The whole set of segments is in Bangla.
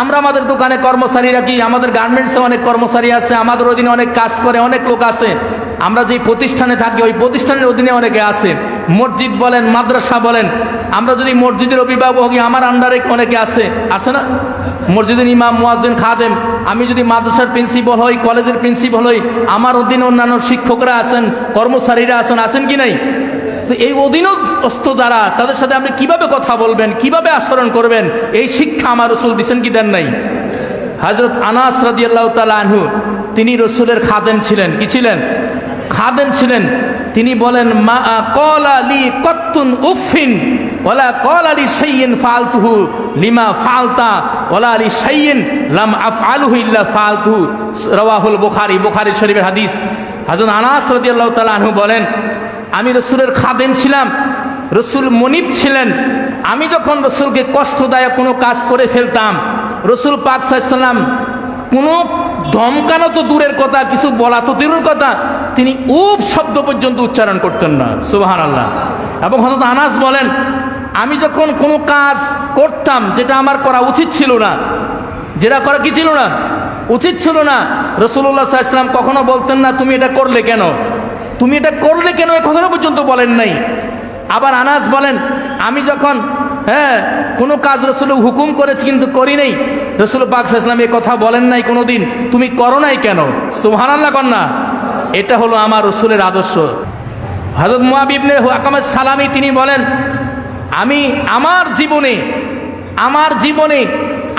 আমরা আমাদের দোকানে কর্মচারী রাখি আমাদের গার্মেন্টসে অনেক কর্মচারী আছে, আমাদের অধীনে অনেক কাজ করে, অনেক লোক আছে। আমরা যে প্রতিষ্ঠানে থাকি, ওই প্রতিষ্ঠানের অধীনে অনেকে আছে। মসজিদ বলেন, মাদ্রাসা বলেন, আমরা যদি মসজিদের অভিভাবক, আমার আন্ডারে অনেকে আছে। আছে না? মসজিদের ইমাম, মুয়াজ্জিন, খাদেম, আমি যদি মাদ্রাসার প্রিন্সিপাল হই, কলেজের প্রিন্সিপাল হই, আমার অধীনে অন্যান্য শিক্ষকরা আছেন, কর্মচারীরা আছেন আছেন কি নাই? তো এই অধীনস্থ যারা, তাদের সাথে আপনি কীভাবে কথা বলবেন, কীভাবে আচরণ করবেন, এই শিক্ষা আমার রসুল দিচ্ছেন কি দেন নাই? হজরত আনাস রাদিয়াল্লাহ তালা তিনি রসুলের খাদেম ছিলেন। কি ছিলেন? খাদেম ছিলেন। তিনি বলেন, মা কল আলী কত্তুন উফিন ওলা কল আলী সাইয়িন ফালতুহু লিমা ফালতা ওলা আলী সাইয়িন লাম আফ আলহু ইল্লা ফালতুহু রওয়াহুল বুখারি বুখারি শরীফের হাদিস। হজরত আনাস রাদিয়াল্লাহ তালা আনহু বলেন আমি রসুলের খাদেম ছিলাম, রসুল মনিব ছিলেন। আমি যখন রসুলকে কষ্টদায়ক কোনো কাজ করে ফেলতাম, রসুল পাক সাল্লাম কোনো ধমকানো তো দূরের কথা, কিছু বলা তো দূরের কথা, তিনি উপ শব্দ পর্যন্ত উচ্চারণ করতেন না। সুবাহান আল্লাহ এবং হয়তো আনাস বলেন, আমি যখন কোনো কাজ করতাম, যেটা আমার করা উচিত ছিল না, যেটা করা কি ছিল না? উচিত ছিল না। রসুল্লাহ সাল্লাম কখনো বলতেন না, তুমি এটা করলে কেন? তুমি এটা করলে কেন এ কথাটা পর্যন্ত বলেন নাই? আবার আনাস বলেন, আমি যখন হ্যাঁ কোনো কাজ রসুল হুকুম করেছি কিন্তু করি নাই, রসুল পাক ইসলাম এ কথা বলেন নাই কোনো দিন তুমি করো নাই কেন? সুহান আল্লাহ কন্যা এটা হলো আমার রসুলের আদর্শ। হজরত মুয়াবিবনে আকামের সালামি তিনি বলেন, আমি আমার জীবনে আমার জীবনে,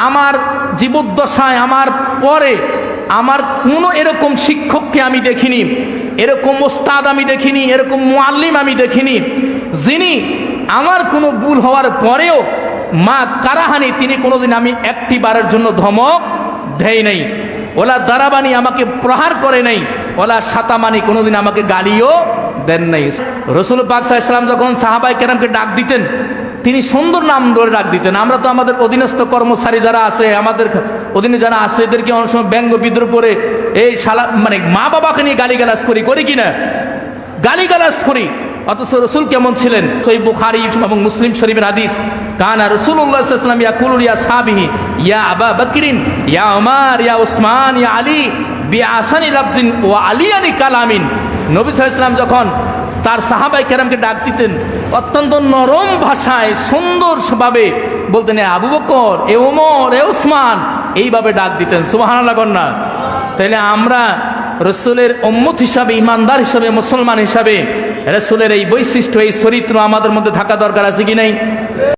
আমার জীবদ্দশায়, আমার পরে, আমার কোনো এরকম শিক্ষককে আমি দেখিনি। এরকম ওস্তাদ আমি দেখিনি, এরকম মুআল্লিম আমি দেখিনি, যিনি আমার কোনো ভুল হওয়ার পরেও মা কারাহানি, তিনি কোনোদিন আমি একটি বারের জন্য ধমক দেয় নাই। ওলা দারাবানি আমাকে প্রহার করে নাই, ওলা সাতামানি কোনোদিন আমাকে গালিও দেন নাই। রসুল পাক ইসলাম যখন সাহাবাই কেরামকে ডাক দিতেন তিনি সুন্দর নাম ধরে ডাক দিতেন। আমরা তো আমাদের অধীনস্থ কর্মচারী যারা আছে, আমাদের অধীনে যারা আছে, এদেরকে অনেক সময় ব্যঙ্গ বিদ্রোহ করে এই শালা মানে মা বাবাকে নিয়ে গালিগালাজ করি করি কিনা গালিগালাজ করি। অথচ রসুল কেমন ছিলেন? সই বুখারি এবং মুসলিম শরীফের হাদিস, কানা রসুল্লাহাম ইয়া কুলুল ইয়া সাবিহি, ইয়া আবা বকরিন, ইয়া ওমার ইয়া উসমান, ইয়া আলী বি আসানি লাফজিন ও আলী আলী কালামিন নবী সাল্লাম যখন তার সাহাবাই কেরামকে ডাক দিতেন। অত্যন্ত নরম ভাষায় সুন্দরভাবে বলতেন, এ আবু বকর, এ ওমর, এ ওসমান। এইভাবে ডাক দিতেন সুবাহান না। তাহলে আমরা রসুলের অম্মত হিসাবে, ইমানদার হিসাবে, মুসলমান হিসাবে রসুলের এই বৈশিষ্ট্য, এই চরিত্র আমাদের মধ্যে থাকা দরকার আছে কি নাই?